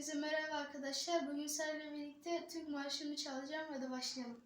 Hepinize merhaba arkadaşlar. Bugün sizlerle birlikte Türk Marşı'nı çalacağım. Hadi başlayalım.